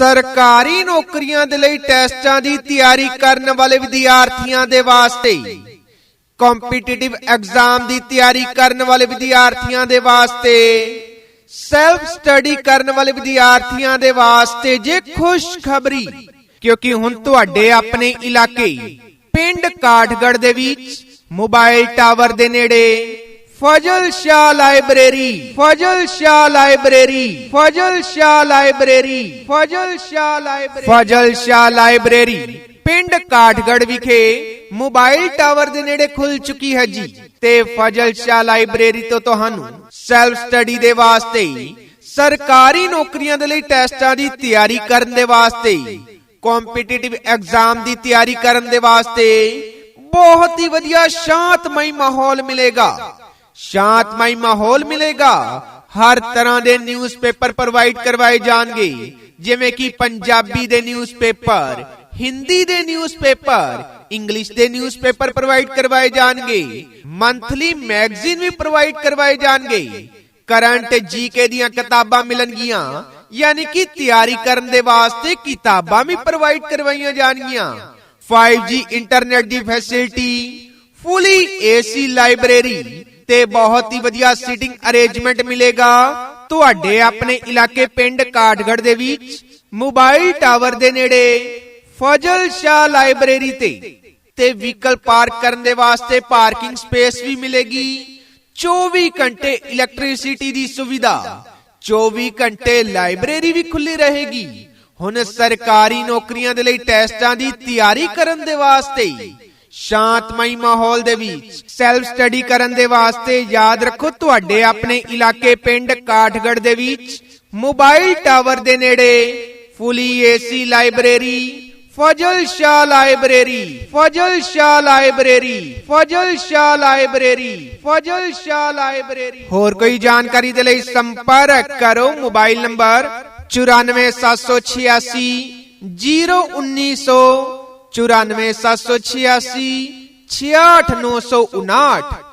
ਸਰਕਾਰੀ ਨੌਕਰੀਆਂ ਦੇ ਲਈ ਟੈਸਟਾਂ ਦੀ ਤਿਆਰੀ ਕਰਨ ਵਾਲੇ ਵਿਦਿਆਰਥੀਆਂ ਦੇ ਵਾਸਤੇ ਕੰਪੀਟੀਟਿਵ ਐਗਜ਼ਾਮ ਦੀ ਤਿਆਰੀ ਕਰਨ ਵਾਲੇ ਵਿਦਿਆਰਥੀਆਂ ਦੇ ਵਾਸਤੇ ਸੈਲਫ ਸਟੱਡੀ ਕਰਨ ਵਾਲੇ ਵਿਦਿਆਰਥੀਆਂ ਦੇ ਵਾਸਤੇ ਜੇ ਖੁਸ਼ਖਬਰੀ, ਕਿਉਂਕਿ ਹੁਣ ਤੁਹਾਡੇ ਆਪਣੇ ਇਲਾਕੇ, ਪਿੰਡ ਕਾਠਗੜ ਦੇ ਵਿੱਚ ਮੋਬਾਈਲ ਟਾਵਰ ਦੇ ਨੇੜੇ Fazal Shah library, Fazal Shah library, Fazal Shah library, Fazal Shah library. Fazal Shah library, ਪਿੰਡ ਕਾਠਗੜ ਵਿਖੇ ਮੋਬਾਈਲ ਟਾਵਰ ਦੇ ਨੇੜੇ ਖੁੱਲ ਚੁੱਕੀ ਹੈ ਜੀ। ਤੇ ਫਜ਼ਲ ਸ਼ਾਹ ਲਾਇਬ੍ਰੇਰੀ ਤੋਂ ਤੁਹਾਨੂੰ ਸੈਲਫ ਸਟੱਡੀ ਦੇ ਵਾਸਤੇ, ਸਰਕਾਰੀ ਨੌਕਰੀਆਂ ਦੇ ਲਈ ਟੈਸਟਾਂ ਦੀ ਤਿਆਰੀ ਕਰਨ ਦੇ ਵਾਸਤੇ ਕੰਪੀਟੀਟਿਵ ਐਗਜ਼ਾਮ ਦੀ ਤਿਆਰੀ ਕਰਨ ਦੇ ਵਾਸਤੇ ਬਹੁਤ ਹੀ ਵਧੀਆ ਸ਼ਾਂਤਮਈ ਮਾਹੌਲ ਮਿਲੇਗਾ। ਸ਼ਾਂਤਮਈ ਮਾਹੌਲ ਮਿਲੇਗਾ। ਹਰ ਤਰ੍ਹਾਂ ਦੇ ਨਿਊਜ਼ਪੇਪਰ ਪ੍ਰੋਵਾਈਡ ਕਰਵਾਏ ਜਾਣਗੇ। ਜਿਵੇਂ ਕਿ ਪੰਜਾਬੀ ਦੇ ਨਿਊਜ਼ਪੇਪਰ, ਹਿੰਦੀ ਦੇ ਨਿਊਜ਼ਪੇਪਰ, ਇੰਗਲਿਸ਼ ਦੇ ਨਿਊਜ਼ਪੇਪਰ ਪ੍ਰੋਵਾਈਡ ਕਰਵਾਏ ਜਾਣਗੇ। ਮੰਥਲੀ ਮੈਗਜ਼ੀਨ ਵੀ ਪ੍ਰੋਵਾਈਡ ਕਰਵਾਏ ਜਾਣਗੇ। ਕਰੰਟ ਜੀਕੇ ਦੀਆਂ ਕਿਤਾਬਾਂ ਮਿਲਣਗੀਆਂ। ਯਾਨੀ ਕਿ ਤਿਆਰੀ ਕਰਨ ਦੇ ਵਾਸਤੇ ਕਿਤਾਬਾਂ ਵੀ ਪ੍ਰੋਵਾਈਡ ਕਰਵਾਈਆਂ ਜਾਣਗੀਆਂ। 5G ਇੰਟਰਨੈਟ ਦੀ ਫੈਸਿਲਿਟੀ ਫੁੱਲੀ ਏਸੀ ਲਾਇਬ੍ਰੇਰੀ ਤੇ ਬਹੁਤ ਹੀ ਵਧੀਆ ਸੀਟਿੰਗ ਅਰੇਂਜਮੈਂਟ ਮਿਲੇਗਾ। ਤੁਹਾਡੇ ਆਪਣੇ ਇਲਾਕੇ ਪਿੰਡ ਕਾਠਗੜ ਦੇ ਵਿੱਚ ਮੋਬਾਈਲ ਟਾਵਰ ਦੇ ਨੇੜੇ ਫਜ਼ਲ ਸ਼ਾਹ ਲਾਇਬ੍ਰੇਰੀ ਤੇ ਤੇ ਵਹੀਕਲ ਪਾਰਕ ਕਰਨ ਦੇ ਵਾਸਤੇ ਪਾਰਕਿੰਗ ਸਪੇਸ ਵੀ ਮਿਲੇਗੀ। 24 ਘੰਟੇ ਇਲੈਕਟ੍ਰਿਸਿਟੀ ਦੀ ਸੁਵਿਧਾ 24 ਘੰਟੇ ਲਾਇਬ੍ਰੇਰੀ ਵੀ ਖੁੱਲੀ ਰਹੇਗੀ। ਹੁਣ ਸਰਕਾਰੀ ਨੌਕਰੀਆਂ ਦੇ ਲਈ ਟੈਸਟਾਂ ਦੀ ਤਿਆਰੀ ਕਰਨ ਦੇ ਵਾਸਤੇ ਸ਼ਾਂਤਮਈ ਮਾਹੌਲ ਦੇ ਵਿੱਚ ਸੈਲਫ ਸਟੱਡੀ ਕਰਨ ਦੇ ਵਾਸਤੇ ਯਾਦ ਰੱਖੋ, ਤੁਹਾਡੇ ਆਪਣੇ ਇਲਾਕੇ ਪਿੰਡ ਕਾਠਗੜ ਦੇ ਵਿੱਚ ਮੋਬਾਈਲ ਟਾਵਰ ਦੇ ਨੇੜੇ fully AC library Fazal Shah library Fazal Shah library Fazal Shah library Fazal Shah library ਹੋਰ ਕੋਈ ਜਾਣਕਾਰੀ ਦੇ ਲਈ ਸੰਪਰਕ ਕਰੋ ਮੋਬਾਈਲ ਨੰਬਰ 94786 01900 94786 66959